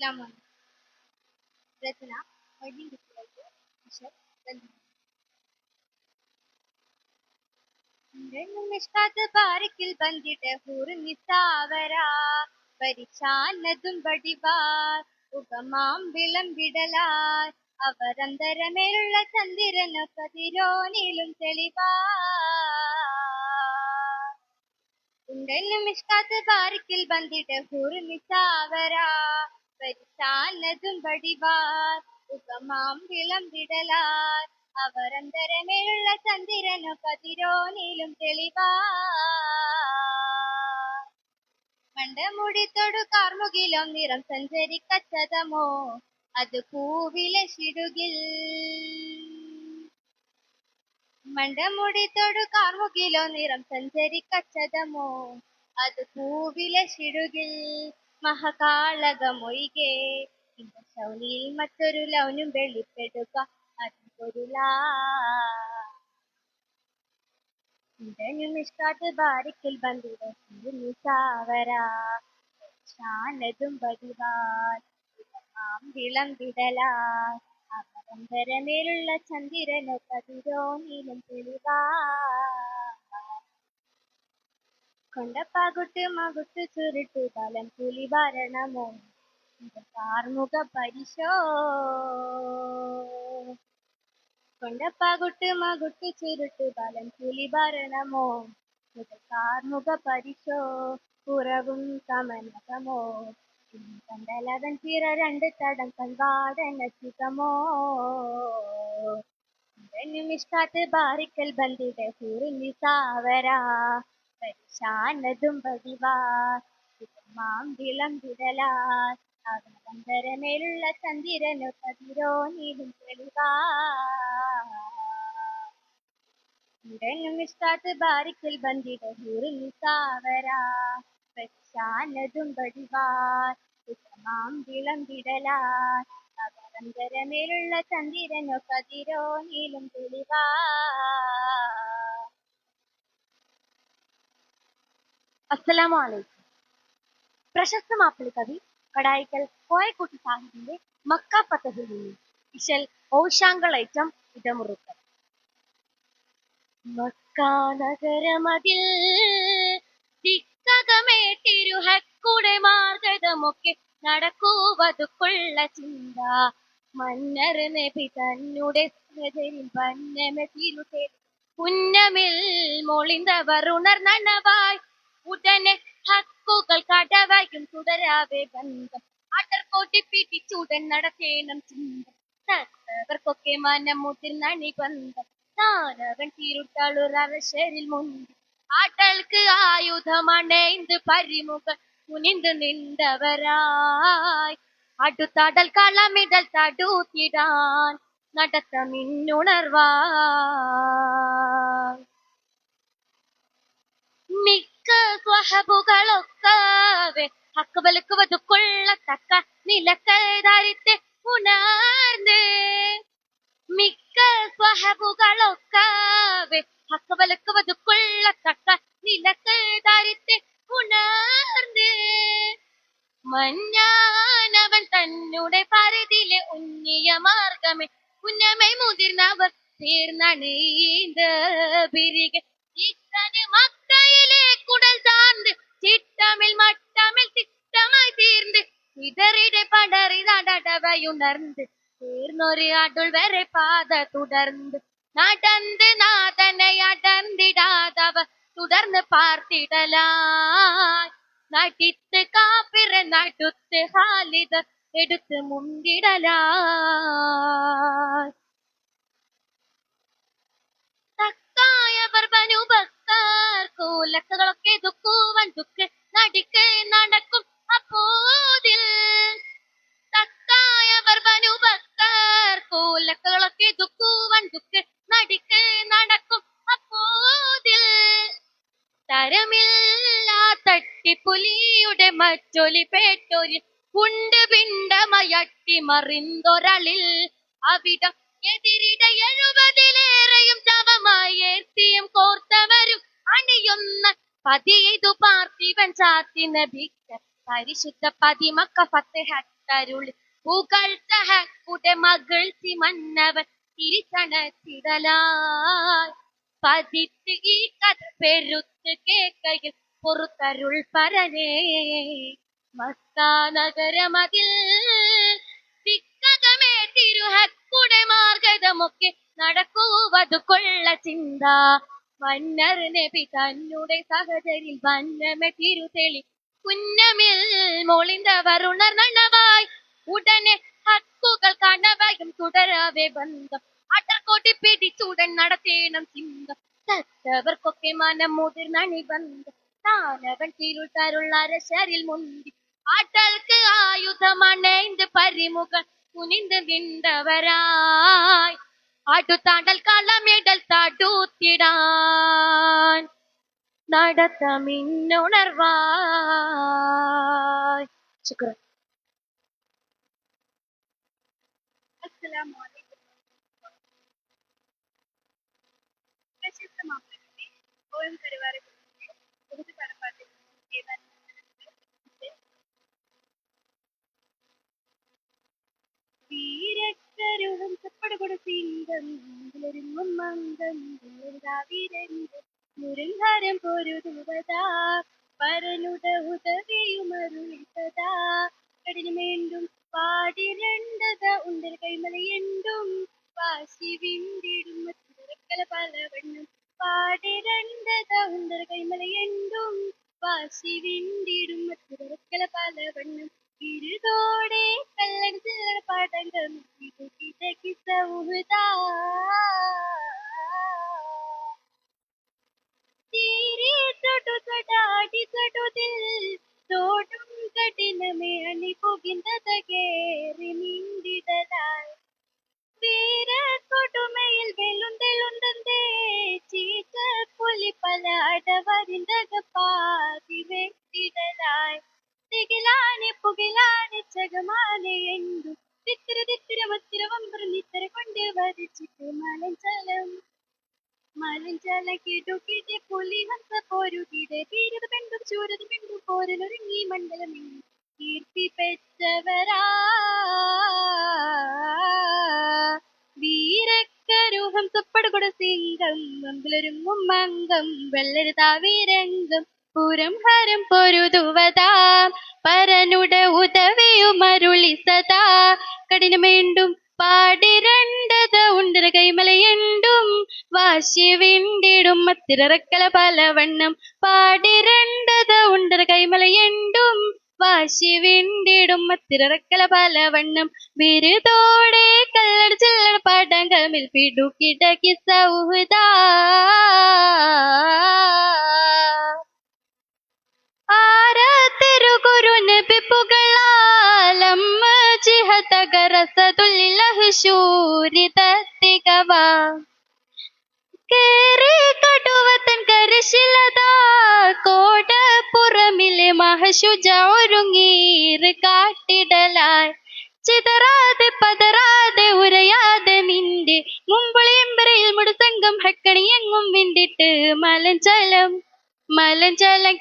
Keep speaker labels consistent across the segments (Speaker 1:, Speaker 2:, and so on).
Speaker 1: അസ്ലാമാണ് രചന അവരന്തരമേലുള്ള ചന്ദ്രനു കതിരോനിലും തെളിവാ ഉണ്ടെന്നും ഇഷ്കാത്ത് ബന്ധിട്ട് ബന്ദിട്ട് ഹൂർ പരിശാനതും വടിവാർ ഉപമാം വിളമ്പിടലാർ. അന്തരമേലുള്ള ചന്ദ്രനു കതിരോനിലും തെളിവാ മണ്ടമുടി തൊടു കാർമുകിലോ നിറം സഞ്ചരിക്കച്ചതമോ? അത് പൂവിലെ മണ്ടമുടി തൊടു കാർമുകിലോ നിറം സഞ്ചരിക്കച്ചതമോ? അത് പൂവിലെ ശിടുകിൽ മഹകാളകമൊഴികെ. ശൗനിയിൽ മറ്റൊരു ലൗനും വെളിപ്പെടുക. ഇടനും ഇഷ്കാത്ത് ബാരിക്കിൽ ബന്ധിത നിസാവര ശാനതും പതിവാൽ ഇടമാം വിളമ്പിടലാൽ അവരന്തരമേലുള്ള ചന്ദ്രനോ കതിരോനിലും തെളിവാ. കൊണ്ടപ്പാകുട്ട് മകുട്ട് ചുരുട്ട് തലം പുലി ഭരണമോ? കാർമുക പരിശോ? കൊണ്ടപ്പാകുട്ട് മകുട്ട് ചുരുട്ട് തലം പുലി ഭരണമോ? കാർമുക പരിശോ? കുറവും കമനകമോ? കണ്ടലവൻ ചിറ രണ്ട് തടം കൺവാടന സുഖമോ നിമിഷ്കാത്ത് ബാരിക്കൽ ബന്ധിത ഹൂറിനി സാവര. പരിശാനതും പതിവാർ. മാം വിളമ്പിടലാർ അവന്തരമേലുള്ള ചന്ദ്രനു കതിരോ നീലും തെളിവാ ഇഷ്ടാത്ത് ബാരിക്കൽ ബന്ധിത ഹൂറിനി സാവരാ പരിശാനതും പതിവാർ. മാം വിളമ്പിടലാർ അവന്തരമേലുള്ള ചന്ദ്രനു കതിരോ നീലും തെളിവാ
Speaker 2: അസ്സലാമു അലൈക്കും പ്രശസ്ത മാപ്പിളി കവി കടായിക്കൽ കോയക്കുട്ടി സാഹിബിന്റെ മക്ക പത്തഹിൽ നിന്ന് ഇശൽ മക്ക ഇടമുറുക്കൽ മക്കാനഗരമതിൽ ദിക്കകമേട്ടിരുഹക്കുടെ മാർഗമൊക്കെ നടക്കുവതുക്കുള്ള ചിന്ത. മന്നർ നബി തന്നെ സ്മൃതിയിൽ വന്നമെതിരുതെ പുന്നമിൽ മൊളിന്തവർ ഉണർന്നനവായി ഉടനെ ഹക്കുകൾ കടവായും തുടരാവേ ബന്ധം. അടർക്കോട്ടി പിടിച്ചുടൻ നടത്തേണം ചിന്തം. തത്തവർക്കൊക്കെ മനമുതിർന്ന നിബന്ധം താനവൻ തിരുട്ടളുറവശരിൽ മുന്തി. ആട്ടൽക്ക് ആയുധമണൈന്ത് പരിമുകൾ കുനിந்து നിന്നവരായി അടുത്തടൽ കളമിടൽ തടൂത്തിടാൻ നടത്ത മിന്നുണർവാ മിന്നുണർവായി മിക്ക സ്വഹബുകളൊക്കവെ ഹക്കുവലുക്ക് വതുക്കൊള്ളത്തക്ക നിലക്കൈതാരിത്തെ ഉണർന്ന്. മിക്ക സ്വഹബുകളൊക്കെ ഹക്കുവലുക്ക് വതുക്കൊള്ളത്തക്ക തുടർന്ന് നടന്ന് നാഥനെ അടർന്നിടാതവ തുടർന്ന് പാർത്തിടലായി. നടിത്ത് കാപ്പിറ നടുത്ത് ഹാലിത എടുത്ത് മുണ്ടിടലായി. തക്കായവർ ബനുബക്കാർ കൂലക്കുകളൊക്കെ ദുഃഖ നടിക്ക് നടക്കും അപ്പോതിൽ. തക്കായവർ ബനുബക്കാർ കൂലക്കുകളൊക്കെ ദുഃഖുവൻ ദുഃഖ നടിക്ക് നടക്കും. അപ്പോതിൽ തരമില്ലാ തട്ടിപ്പുലിയുടെ മറ്റൊലി പേട്ടൊരു ഉണ്ട് പിണ്ടമയട്ടി മറിന്തൊരളിൽ അവിടം എതിരിട എഴുപതിലേറെയും ശവമായി ഏർത്തിയും കോർത്തവരും അണിയുന്ന പതിയതു പാർത്ഥിവൻ ചാത്തി നബിക്ക് പരിശുദ്ധ പതിമക്ക ഫത്തഹട്ട പുറത്തരുളി കുടമകൾ പുറത്തരുൾ പരനേ. മസ്താനഗരമതിൽ തിക്കകമേ തിരുഹക്കുടെ മാർഗതമൊക്കെ നടക്കുവതു കൊള്ള ചിന്ത. മന്നർ നബി തന്നെ സഹചരിൽ വന്നമെ തിരുതെളി. കുന്നമിൽ മോളിന്റെ വരുണർ ഉടനെ ஞான முதிர்ந்த நிபந்த தானவன் திருள் தருள் அரசரில் முந்தி. ஆட்டலுக்கு ஆயுதம் அணைந்து பறிமுக குனிந்து நின்றவராய். ஆட்டு தாண்டல் களம் இடல் தாட்டூத்திடான் நடத்தமின்னுணர்வாய்
Speaker 3: சுக்கரன். அஸ்லாம் வலைக்கம் മാപ്പിളയുടെ ഓയം കരുവാരെ കുറിച്ച് കടപ്പാട്ടിൽ ഏതാനും വീരക്കരുഹം ചപ്പടകൊട സിംഗം ഒരുങ്ങും മംഗം വീരന്റെ പൊരുതുവതാ പരനുട ഉണ്ടൽ കൈമലയെണ്ടും വാശി വിണ്ടിടും മറ്റുറക്കല പലവണ്ണം പാടിരണ്ടത ഉണ്ടൽ കൈമലയെണ്ടും വാശി വിണ്ടിടും മറ്റുറക്കല പലവണ്ണം. ഇരുതോടെ കല്ലൻ ചില്ലറ പടങ്കം കിതക്കി സൗഹൃദാ തീരെ തൊട്ടു തൊടാടി തൊടുതിൽ തോടും കഠിനമേ അണി പുകിന്തതകേറി നീണ്ടിടലായി വീര കൊടുമയിൽ ചീച്ച പുലി പല അടവരിന്തകപ്പാതി വെട്ടിടലായി. തികിലാനി പുകിലാനി ചകമാനെ എന്തു തിത്തിര തിത്തിര മുത്തിര വമ്പർ നിത്തര കൊണ്ട് വരച്ചിട്ട് മലഞ്ചലം. മലഞ്ചല കിടുകിടെ പുലി ഹംസ പോരുകിടെ വീരത് പെണ്ടും ചൂരത് പെണ്ടും പോരനൊരുങ്ങി മണ്ഡലമെങ്ങും കീർത്തി പെറ്റവരാ. വീരക്കരുഹം തുപ്പടുകൊട സിംഗം മമ്പിലൊരുങ്ങും മംഗം വെള്ളരു താവീരംഗം പുരം ഹരം പൊരുതുവതാം പരനുട ഉദവിയുമരുളി സദാ. കഠിനമേണ്ടും പാടിരണ്ടത ഉണ്ടര കൈമലയെണ്ടും വാശി വിണ്ടിടും മത്തിരക്കല പലവണ്ണം. പാടിരണ്ടത ഉണ്ടര കൈമലയെണ്ടും വാശി വിണ്ടിടും. മത്തിരക്കല പലവണ്ണം ബിരുദോടെ കല്ലട ചില്ലട പടങ്കമിൽ പിടുക്കിടക്കി സൗഹൃദാ. നബിപ്പുകളാലമ്മ ജിഹതകരസതുല്ലിലഹുശൂരിതത്തികവ കേറി കടുവത്തൻ കരിശിലതാ കോടപ്പുറമിലെ മഹശുജ ഒരുങ്ങീർ കാട്ടിടലായി. ചിതറാതെ പതറാതെ ഉരയാതെ നിന്റെ മുമ്പുളിയമ്പരയിൽ മുടുസംഗം ഹക്കണിയെങ്ങും വിണ്ടിട്ട് മലഞ്ചലം മലഞ്ചലം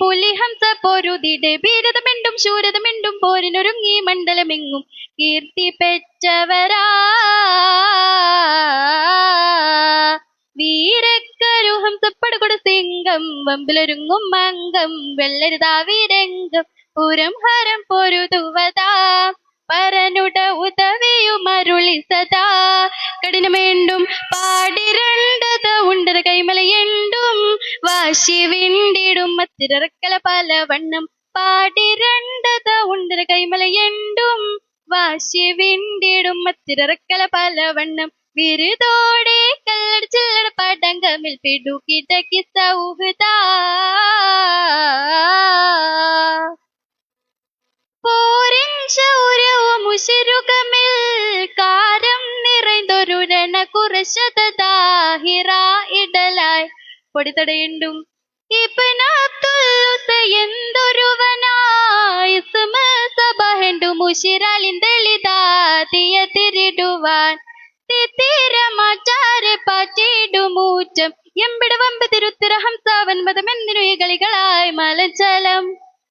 Speaker 3: പുലി ഹംസ പൊരുതിടെ. ഭീരതമെണ്ടും ശൂരതമെണ്ടും പോരിനൊരുങ്ങി മണ്ഡലമെങ്ങും. കീർത്തി പെറ്റവരാ. വീരക്കരു തപ്പടകൊട സിംഗം. വമ്പിലൊരുങ്ങും മംഗം. വെള്ളരുതാ വീരംഗം. പുരം ഹരം പൊരുതുവതാ. പരനുട ഉദവിയുമരുളി സദാ. കഠിനമേണ്ടും പാടിരണ്ടത ഉണ്ടത കൈമലയെണ്ടും വാശി വിണ്ടിടും മത്തിരക്കല പല വണ്ണം പാടിരണ്ടത ഉണ്ടത കൈമലയെണ്ടും വാശി വിണ്ടിടും മത്തിരക്കല പല വണ്ണം വിരുതോടെ കല്ലട ചില്ലട പടങ്കമിൽ പിടുകിടക്കി സൗഹൃദാ. ഉശിരുകമിൽ കാരം നിറൈന്തൊരു രണ കുറശതാഹിറ ഇടലായി. പൊടിത്തടയുണ്ടും തിരിടുവാൻ തിത്തിരമാചാരെ പാറ്റിടുമൂറ്റം എമ്പിട വമ്പ് തിരുത്തിര ഹംസാവൻ മതമെന്നിനു കളികളായി മലജലം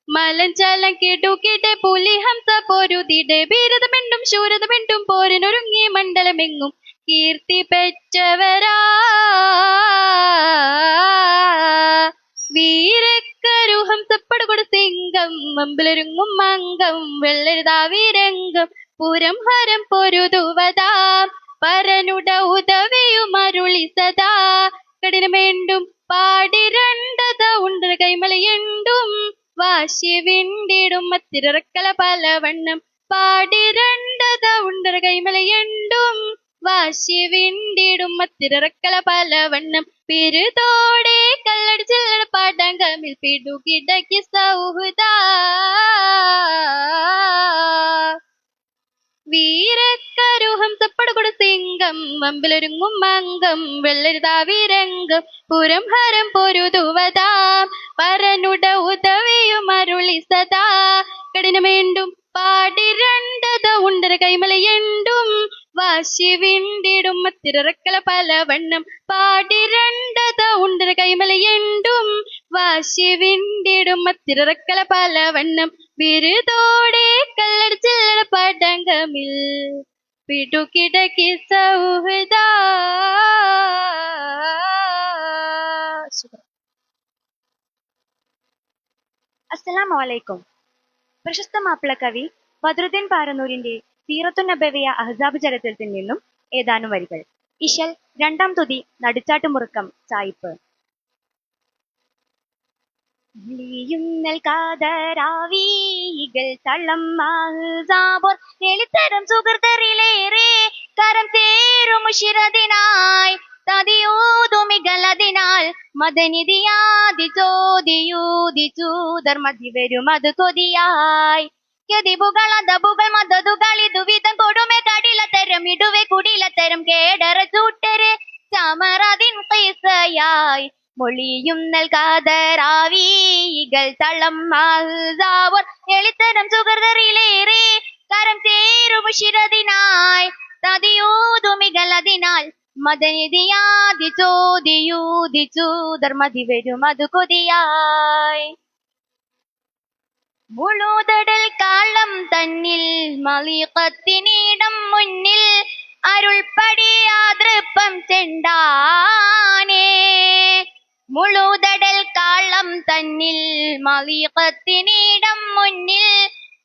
Speaker 3: മലഞ്ചലം കിടുകിടെ പുലി ഹംസ പൊരുതിടെ ബീരതമെണ്ടും ശൂരതമെണ്ടും പോരിനൊരുങ്ങി മണ്ഡലമെങ്ങും കീർത്തി പെറ്റവരാ. വീരക്കരു സപ്പടുകൊടു സിംഗം മമ്പിലൊരുങ്ങും മംഗം വെള്ളരുതാ വീരംഗം പുരം ഹരം പൊരുതുവതാ. പരനുട ഉദവിയും അരുളി സദാ. കഠിനമേണ്ടും പാടിരണ്ടത ഉണ്ട് കൈമലയെണ്ടും വാശി വിണ്ടിടും മത്തിരക്കല പലവണ്ണം. പാടിരണ്ടത ഉണ്ട് കൈമലയണ്ടും വാശി വിണ്ടിടും മത്തിരക്കല പലവണ്ണം. പിരുതോടെ കല്ലടിച്ചില്ലട പാടങ്കമിൽ പിടുകിടക്കി സൗഹൃദ. വീരക്കരുഹം സപ്പടുകൊടു സിംഗം മമ്പിലൊരുങ്ങും മംഗം വെള്ളരുതാ വീരംഗം പുരം ഹരം പൊരുതുവതാം പരനുട ഉദവിയും അരുളി സദാ. കഠിനമേണ്ടും പാടിരണ്ടത ഉണ്ടര കൈമലയെണ്ടും വാശി വിണ്ടിടും മത്തിരക്കല പലവണ്ണം. പാടിരണ്ടത ഉണ്ടര കൈമലയെണ്ടും വാശി തിരക്കല പലവണ്ണം ബിരുദോടെ കല്ലടിച്ചില്ലട പടങ്കമിൽ. പിടുകിടക്കി സൗഹൃദ.
Speaker 4: അസ്സലാമു അലൈക്കും പ്രശസ്ത മാപ്പിള കവി ബദ്രുദ്ദീൻ പാരനൂരിന്റെ സീറത്തു നബവിയ അഹ്സാബ് ചരിത്രത്തിൽ നിന്നും ഏതാനും വരികൾ. ഇശൽ രണ്ടാം തുതി നടുച്ചാട്ടുമുറുക്കം സായിപ്പ്. ചോദിയൂതിച്ചു ധർമ്മതി വരും അത് കൊതിയായി. ഗതിബുകൾ അതബുകൾ മതതുകൾ ഇതുവിധം കൊടുമെ കടിലത്തരം ഇടുവെ കുടിലത്തരം കേടറ ചൂട്ടരെ ചമറതിൻ കൈസയായി മൊഴിയും നൽകാതരാവീകൾ തളം മാഹ്സാവർ എളിത്തരം സുഹൃതറിലേറെ കരം തേരും ശിരതിനായി തതിയൂതുമികളതിനാൽ മതനിധിയാതി ചോദിയൂതിച്ചു ധർമ്മതി വരും അത് കൊതിയായി. മുഴുതടൽ കാളം തന്നിൽ മലീകത്തിനീടം മുന്നിൽ അരുൾപ്പടിയാതൃപ്പം ചെണ്ടാനേ. മുഴുതടൽ കാളം തന്നിൽ മലികത്തിനിടം മുന്നിൽ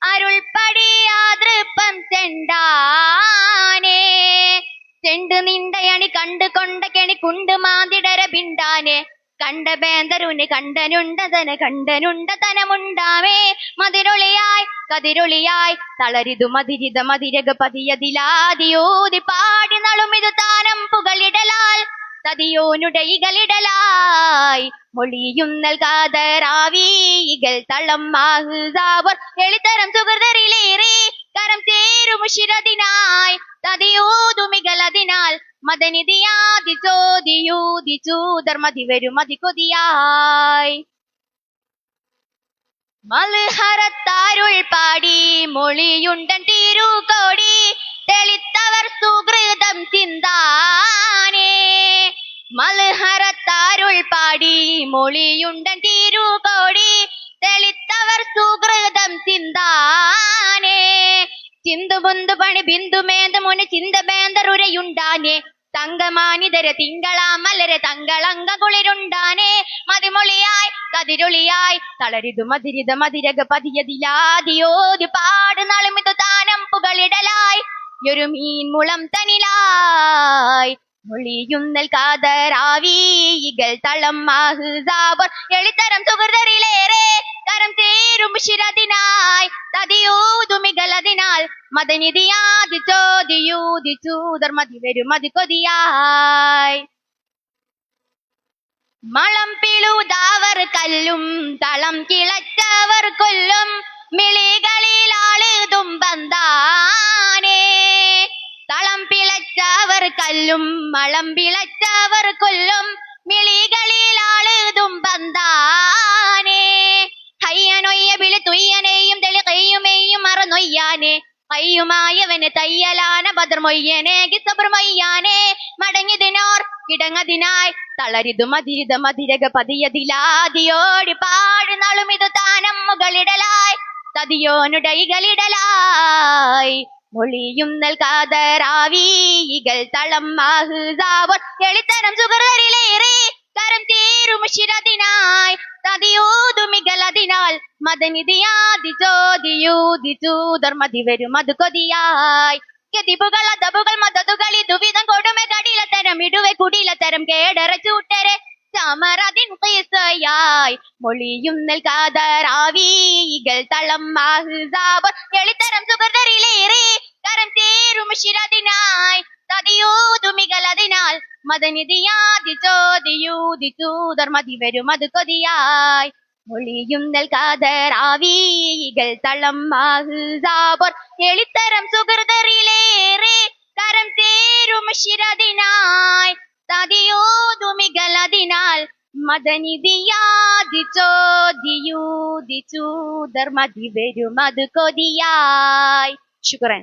Speaker 4: അരുൾപ്പടിയാതൃപ്പം ചെണ്ടാനേ. ചെണ്ട് നിണ്ടയണി കണ്ട് കൊണ്ട കെണി കുണ്ട് മാതിടര പിണ്ടാനെ. കണ്ട ബേന്തരുന് കണ്ടനുണ്ടതന കണ്ടനുണ്ടതനമുണ്ടാമേ മതിരൊളിയായി കതിരൊളിയായി തളരിതു മതിരിത മതിരക പതിയതിലാതിയോതി പാടി നളുമിതു താനം പുകളിടലാൽ തതിയോനുടയികളിടലായി മൊഴിയും നൽകാതരാവീകൾ തളം മാഹുസാവർ. എളിത്തരം സുഹൃതരിലേറെ കരം തേരുമുഷിരതിനായി ശിരതിനായി തതിയൂതുമികളതിനാൽ മദനിധിയാതി ചോദിയൂതിച്ചു ധർമ്മതി വരും മതി കൊതിയായി മൽഹറത്താരുൾ പാടി മൊഴിയുണ്ടൻ തിരുകോടി. തെളിത്തവർ സുഹൃതം ചിന്താനേ പാടി മൊഴിയുണ്ടൻ തിരുകോടി തെളിത്തവർ സുഹൃതം ചിന്താനേ. ചിന്തുബുന്തു പണി ബിന്ദുമേന്ത മുനി ചിന്തബേന്തറുരയുണ്ടാനേ തങ്കമാനിതര തിങ്കളാമലര തങ്കളങ്ക കുളിരുണ്ടാനേ. മതിമൊളിയായി കതിരൊളിയായി തളരിതു മതിരിത മതിരക പതിയതിലാതിയോതി പാട് നളുമിതു താനം പുകളിടലായി. ഒരു മീൻ മുളം തനിലായി. മൊഴിയുന്നൽ കാതരാവീകൾ തളം മാഹുസാബർ എളിത്തരം സുഹൃതറിലേറെ കരം ചേരും ശിരതിനായി. തതിയൂതുമികളതിനാൽ മതനിധിയാതി ചോദിയൂതിച്ചു ധർമ്മതി വരും മതി കൊതിയായി. മളം പിളുതാവർ കല്ലും തളം കിളച്ചവർ കൊല്ലും. മിളികളിലാളുതും ബന്ധാനേ. തളം പിളച്ചവർ കല്ലും മളം പിളച്ചവർ കൊല്ലും മിളികളിൽ ആളുതും ബന്ധാനേ ഹയ്യനൊയ്യ വിളി തുയ്യനെയും തെളി കയ്യുമെയും മറന്നൊയ്യാനേ. കയ്യുമായവന് തയ്യലാന ഭദ്രമൊയ്യനെ ഗിസബ്രമൊയ്യാനേ മടങ്ങിതിനോർ കിടങ്ങതിനായി തളരിതു മതിരിത മതിരക പതിയതിലാതിയോടി പാടി ഇതു താനം മുകളിടലായി തതിയോനുടൈകളിടലായി മൊഴിയും നൽകാതരാവീകൾ തളം മാഹുസാവർ എളിത്തരം സുഹൃതരിലേറെ കരം തീരുമുഷിരതിനായി തതിയൂതുമികലതിനാൽ മതനിധിയാതി ചോദിയൂതിച്ചു. ധർമ്മതി വരും അത് കൊതിയായി. കെതിപ്പുകൾ അതപുകൾ മതതുകൾ ഇതുവിധം കൊടുമ കടിലത്തരം ഇടുവെ കുടിലത്തരം കേടറ ചൂട്ടരെ ചമറതിൻ കീസയായി മൊഴിയും നൽകാതരാവീകൾ തളം മാഹുസാവർ എളിത്തരം സുഹൃതരിലേറെ കരം തീരുമുഷിരതിനായി തതിയൂതുമികലതിനാൽ മതനിധിയാതി ചോദിയൂതിച്ചു ധർമ്മതി വരും അത് കൊതിയായി. മൊഴിയും നൽകാതരാവീകൾ തളം മാഹുസാബർ എളിത്തരം സുഹൃതറിലേറെ കരം തേരുമശിരതിനായി തതിയോതുമികലതിനാൽ മദനിധിയാതി ചോദിയൂതിച്ചു ധർമ്മതി വരും അത് കൊതിയായി ശുക്രൻ.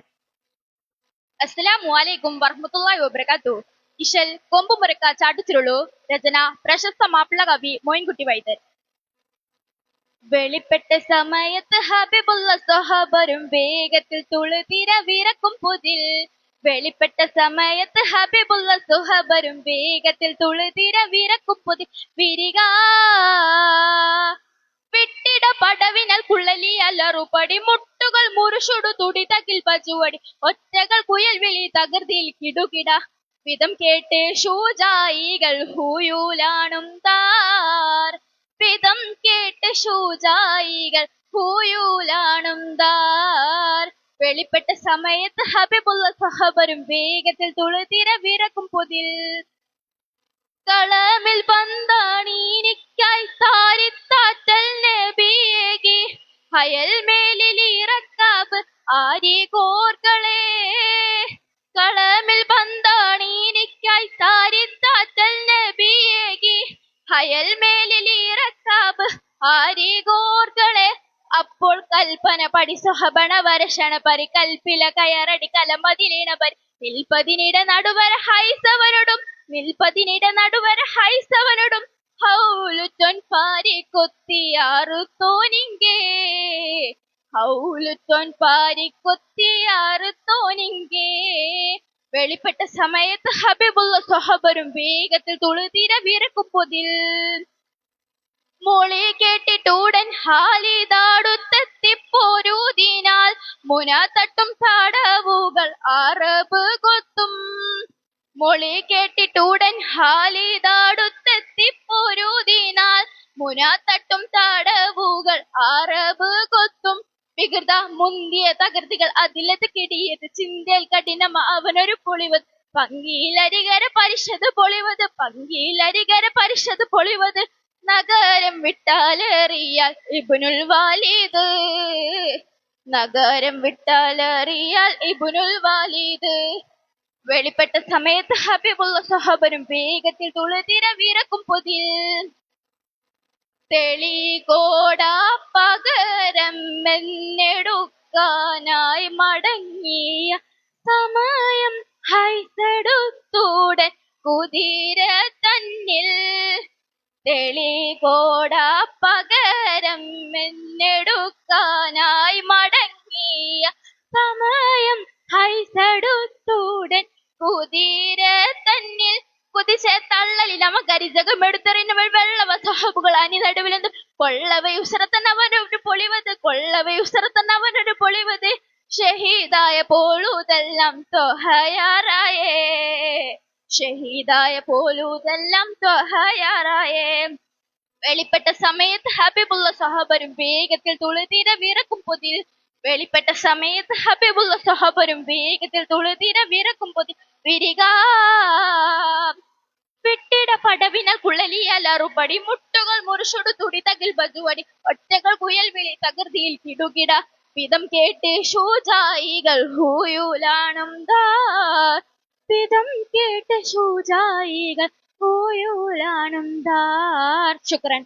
Speaker 4: അസ്സലാമു അലൈക്കും വറഹ്മത്തുള്ളാഹി വബറകാത്തു. ഇശൽ കൊമ്പുമുറക്ക ചാട്ടുചുരുളു രചന പ്രശസ്ത മാപ്പിള കവി മോയിൻകുട്ടി വൈദ്യർ വെളിപ്പെട്ട സമയത്ത് ഹബിബുള്ള സ്വഹബരും വേഗത്തിൽ തുളുതിര വിറക്കും പുതിൽ. വെളിപ്പെട്ട സമയത്ത് ഹബീബുള്ള സുഹബരും വേഗത്തിൽ തുളുതിര വിരക്കുപ്പുതി വിരിക. വിട്ടിട പടവിനാൽ കുള്ളലി അലറുപടി മുട്ടുകൾ മുറിച്ചുടു തുടി തകിൽ പച്ചുവടി ഒറ്റകൾ കുയൽ വിളി തകൃതിയിൽ കിടുകിട. വിധം കേട്ട് ഷൂജായികൾ ഹൂയൂലാണും താർ. വിധം കേട്ട് ഷൂജായികൾ ഹൂയൂലാണും താർ. വെളിപ്പെട്ട സമയത്ത് ഹബീബുള്ള സഹബരും വേഗത്തിൽ തുളുതിര വിറക്കും പൊതിൽ. കളമിൽ പന്താണീനിക്കായി താരിത്താറ്റൽ നബിയേകി. ഹയൽ മേലിൽ ഇറക്കാബ് ആരി കോർക്കളെ കളമിൽ പന്താണീനിക്കായി താരിത്താറ്റൽ നബിയേകി. ഹയൽ മേലിൽ ഇറക്കാബ് ആരി കോർകളെ അപ്പോൾ കൽപ്പന പടി സഹബണ വരഷണ പരി കൽപ്പില കയറടി കലമതിലീണ പരി നിൽപ്പതിനിട നടുവര ഹൈസവനോടും നിൽപ്പതിനിട നടുവര ഹൈസവനോടും ഹൗലുറ്റൊൻ പാരി കൊത്തിയാറു തോനിങ്കേ ഹൗലുറ്റൊൻ പാരി കൊത്തിയാറു തോനിങ്കേ വെളിപ്പെട്ട സമയത്ത് ഹബീബുള്ള സ്വഹബരും വേഗത്തിൽ തുളുതിര വിറക്കും പൊതിൽ മോളി കേട്ടിട്ടൂടൻ ഹാലിതാടുത്തെത്തിപ്പോരൂതിനാൽ മുന തട്ടും തടവുകൾ അറബ് കൊത്തും. മൊളി കേട്ടിട്ടൂടൻ ഹാലിതാടുത്തെത്തിപ്പോരൂതിനാൽ മുന തട്ടും തടവുകൾ അറബ് കൊത്തും. വികൃത മുന്തിയ തകൃതികൾ അതിലത് കിടിയത് ചിന്തയിൽ കഠിനം അവനൊരു പൊളിവത് പങ്കിയിലരികര പരിഷത് പൊളിവത് പങ്കിയിലരികര പരിഷത് പൊളിവത്. നഗരം വിട്ടാലറിയാൽ ഇബുനുൽ വാലിദ്. നഗരം വിട്ടാലറിയാൽ ഇബുനുൽ വാലിദ്. വെളിപ്പെട്ട സമയത്ത് ഹബീബുള്ള സഹബരും വേഗത്തിൽ തുളുതിര വിറക്കും പൊതിൽ. തെളികോട പകരം മെന്നെടുക്കാനായി മടങ്ങിയ സമയം ഹൈസടുത്തൂടെ കുതിര തന്നിൽ. തെളികോട പകരം എന്നെടുക്കാനായി മടങ്ങിയ സമയം ഹൈസടുത്തൂടൻ കുതിര തന്നിൽ കുതിച്ച തള്ളലിൽ അവ കരിജകമെടുത്തെറിഞ്ഞവൾ വെള്ളവ സഹബുകൾ അനി നടുവിലെന്ത് കൊള്ളവയുസറത്തൻ അവനൊരു പൊളിവത് കൊള്ളവയുസറത്തൻ അവനൊരു പൊളിവത്. ഷഹീദായ പോളുതെല്ലാം തൊഹയാറായേ. ഷഹീദായ പോലൂതെല്ലാം ത്വഹയാറായേ വെളിപ്പെട്ട സമയത്ത് ഹബീബുള്ള സഹബരും വേഗത്തിൽ തുളുതിര വിറക്കും പൊതിൽ വെളിപ്പെട്ട സമയത്ത് ഹബീബുള്ള സഹബരും വേഗത്തിൽ തുളുതിര വിറക്കും പൊതിൽ വിരിക. വിട്ടിട പടവിന കുള്ളലിയാൽ അറുപടി. മുട്ടുകൾ മുറിച്ചൊടു തുടി തകിൽ ബജുവടി. ഒറ്റകൾ കുയൽ വിളി തകൃതിയിൽ കിടുകിട വിധം കേട്ട് ഷൂജായികൾ ഹൂയൂലാണം ദാ വിധം കേട്ട് ശൂജായികൾ ദാർ ശുക്രൻ